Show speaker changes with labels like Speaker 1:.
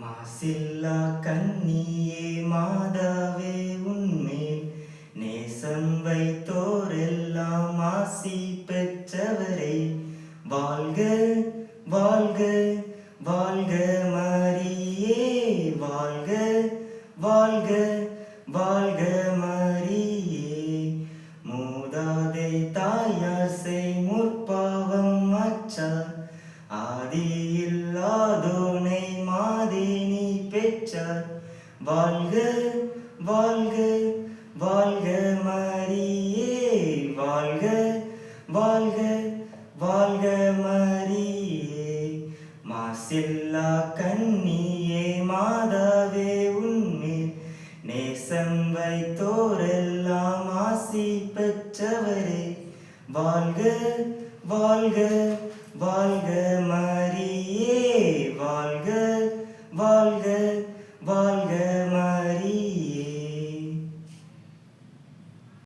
Speaker 1: மாசில்லா கண்ணியே மாதாவே உன்மேல் நேசம் வைத்தோரெல்லாம் மாசி பெற்றவரே. வாழ்க வாழ்க வாழ்க மரியே வாழ்க வாழ்க வாழ்க மரியே. மூதாதை தாயார் செய் முற்பாவம் அச்சா ஆதி இல்லாதோ பெற்றார் வாழ்க வாழ்க வாழ்க மரியே வாழ்க வாழ்க வாழ்க மரியே. மாசில்லா கண்ணியே மாதாவே உன்மேல் நேசம் வைத்தோரெல்லாம் ஆசி பெற்றவரே. வாழ்க வாழ்க வாழ்க மரியே. வாழ்க வாழ்க வாழ்க